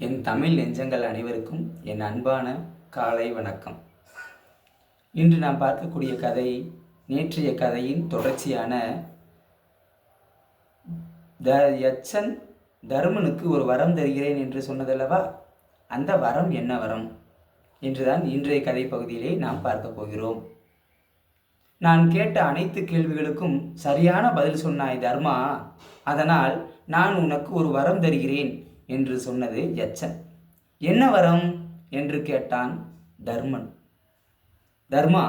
என் தமிழ் நெஞ்சங்கள் அனைவருக்கும் என் அன்பான காலை வணக்கம். இன்று நாம் பார்க்கக்கூடிய கதை நேற்றைய கதையின் தொடர்ச்சியான த யச்சன் தருமனுக்கு ஒரு வரம் தருகிறேன் என்று சொன்னதல்லவா? அந்த வரம் என்ன வரம்? என்றுதான் இன்றைய கதை பகுதியிலே நாம் பார்க்க போகிறோம். நான் கேட்ட அனைத்து கேள்விகளுக்கும் சரியான பதில் சொன்னாய் தர்மா. அதனால் நான் உனக்கு ஒரு வரம் தருகிறேன். என்று சொன்னது யச்சன் என்ன வரம்? என்று கேட்டான் தர்மன். தர்மா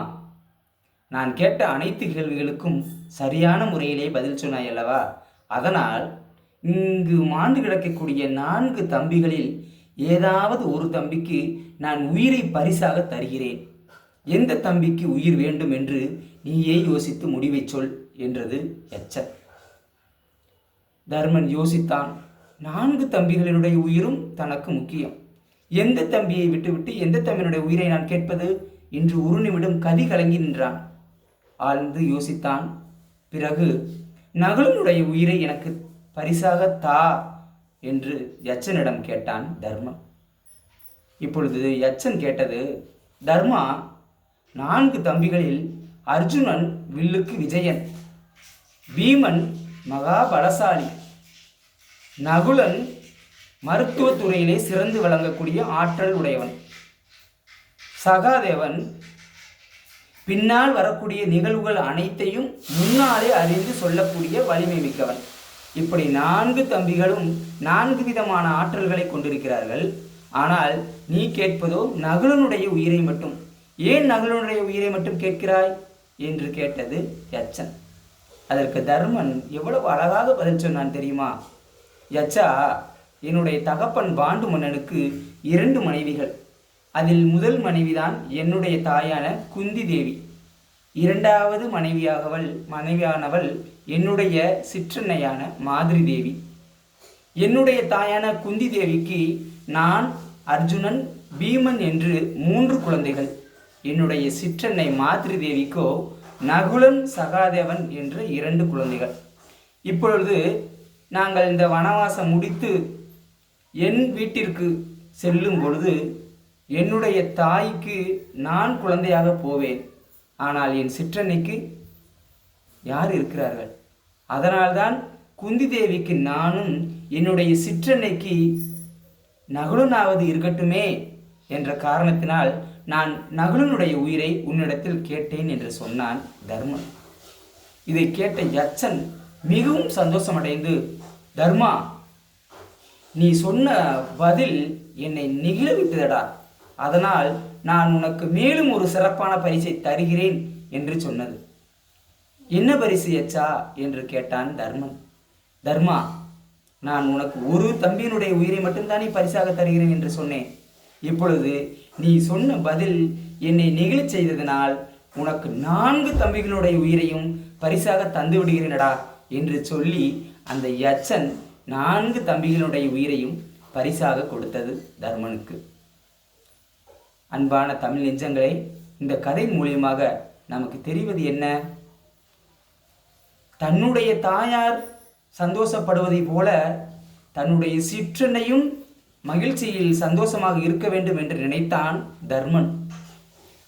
நான் கேட்ட அனைத்து கேள்விகளுக்கும் சரியான முறையிலே பதில் சொன்னாய் அல்லவா அதனால் இங்கு மாண்டு கிடக்கக்கூடிய நான்கு தம்பிகளில் ஏதாவது ஒரு தம்பிக்கு நான் உயிரை பரிசாக தருகிறேன். எந்த தம்பிக்கு உயிர் வேண்டும் என்று நீயே யோசித்து முடிவை சொல் என்றது எச்சன். தர்மன் யோசித்தான். நான்கு தம்பிகளினுடைய உயிரும் தனக்கு முக்கியம். எந்த தம்பியை விட்டுவிட்டு எந்த தம்பியினுடைய உயிரை நான் கேட்பது? என்று ஒரு நிமிடம் கதி கலங்கி நின்றான். ஆழ்ந்து யோசித்தான். பிறகு நகலனுடைய உயிரை எனக்கு பரிசாக தா என்று யச்சனிடம் கேட்டான் தர்மம் இப்பொழுது யச்சன் கேட்டது தர்மா நான்கு தம்பிகளில் அர்ஜுனன் வில்லுக்கு விஜயன் பீமன் மகாபலசாலி நகுலன் மருத்துவத்துறையிலே சிறந்து விளங்கக்கூடிய ஆற்றல் உடையவன். சகாதேவன் பின்னால் வரக்கூடிய நிகழ்வுகள் அனைத்தையும் முன்னாலே அறிந்து சொல்லக்கூடிய வலிமை மிக்கவன். இப்படி நான்கு தம்பிகளும் நான்கு விதமான ஆற்றல்களை கொண்டிருக்கிறார்கள். ஆனால் நீ கேட்பதோ நகுலனுடைய உயிரை மட்டும். ஏன் நகுலனுடைய உயிரை மட்டும் கேட்கிறாய்? என்று கேட்டது யச்சன் அதற்கு தர்மன் எவ்வளவு அழகாக பதில் சொன்னான் தெரியுமா? யச்சா என்னுடைய தகப்பன் பாண்டு மன்னனுக்கு இரண்டு மனைவிகள். அதில் முதல் மனைவிதான் என்னுடைய தாயான குந்தி தேவி. இரண்டாவது மனைவியாகவள் மனைவியானவள் என்னுடைய சிற்றன்னையான மாதிரி தேவி. என்னுடைய தாயான குந்தி தேவிக்கு நான் அர்ஜுனன் பீமன் என்று மூன்று குழந்தைகள். என்னுடைய சிற்றன்னை மாதிரி தேவிக்கோ நகுலன் சகாதேவன் என்று இரண்டு குழந்தைகள். இப்பொழுது நாங்கள் இந்த வனவாசம் முடித்து என் வீட்டிற்கு செல்லும் பொழுது என்னுடைய தாய்க்கு நான் குழந்தையாக போவேன். ஆனால் என் சிற்றன்னைக்கு யார் இருக்கிறார்கள்? அதனால்தான் குந்தி தேவிக்கு நானும் என்னுடைய சிற்றன்னைக்கு நகுலனாவது இருக்கட்டுமே என்ற காரணத்தினால் நான் நகுலனுடைய உயிரை உன்னிடத்தில் கேட்டேன் என்று சொன்னான் தர்மன். இதை கேட்ட யச்சன் மிகவும் சந்தோஷமடைந்து தர்மா நீ சொன்ன பதில் என்னை நெகிழ விட்டதடா அதனால் நான் உனக்கு மேலும் ஒரு சிறப்பான பரிசை தருகிறேன் என்று சொன்னது. என்ன பரிசு யச்சா? என்று கேட்டான் தர்மன். தர்மா நான் உனக்கு ஒரு தம்பியினுடைய உயிரை மட்டும்தானே பரிசாக தருகிறேன் என்று சொன்னேன். இப்பொழுது நீ சொன்ன பதில் என்னை நெகிழச் செய்ததனால் உனக்கு நான்கு தம்பிகளுடைய உயிரையும் பரிசாக தந்து விடுகிறேனடா என்று சொல்லி அந்த யச்சன் நான்கு தம்பிகளுடைய உயிரையும் பரிசாக கொடுத்தது தர்மனுக்கு. அன்பான தமிழ் நெஞ்சங்களே இந்த கதை மூலியமாக நமக்கு தெரிவது என்ன? தன்னுடைய தாயார் சந்தோஷப்படுவதை போல தன்னுடைய சிற்றனையும் மகிழ்ச்சியில் சந்தோஷமாக இருக்க வேண்டும் என்று நினைத்தான் தர்மன்.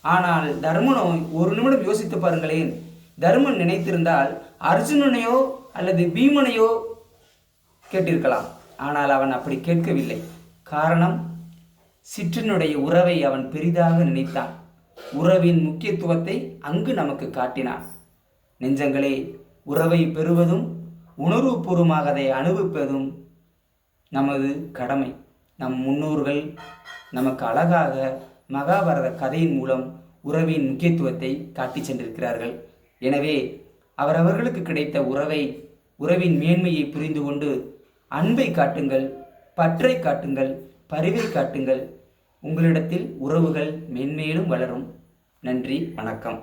ஆனால் தர்மனோ ஒரு நிமிடம் யோசித்து பாருங்களேன். தர்மன் நினைத்திருந்தால் அர்ஜுனனையோ அல்லது பீமனையோ கேட்டிருக்கலாம். ஆனால் அவன் அப்படி கேட்கவில்லை. காரணம் சிற்றினுடைய உறவை அவன் பெரிதாக நினைத்தான். உறவின் முக்கியத்துவத்தை அங்கு நமக்கு காட்டினான். நெஞ்சங்களே உறவை பெறுவதும் உணர்வுபூர்வமாக அதை அனுபவிப்பதும் நமது கடமை. நம் முன்னோர்கள் நமக்கு அழகாக மகாபாரத கதையின் மூலம் உறவின் முக்கியத்துவத்தை காட்டி சென்றிருக்கிறார்கள். எனவே அவரவர்களுக்கு கிடைத்த உறவை உறவின் மேன்மையை புரிந்து கொண்டு அன்பை காட்டுங்கள் பற்றை காட்டுங்கள் பரிவை காட்டுங்கள். உங்களிடத்தில் உறவுகள் மென்மேலும் வளரும். நன்றி வணக்கம்.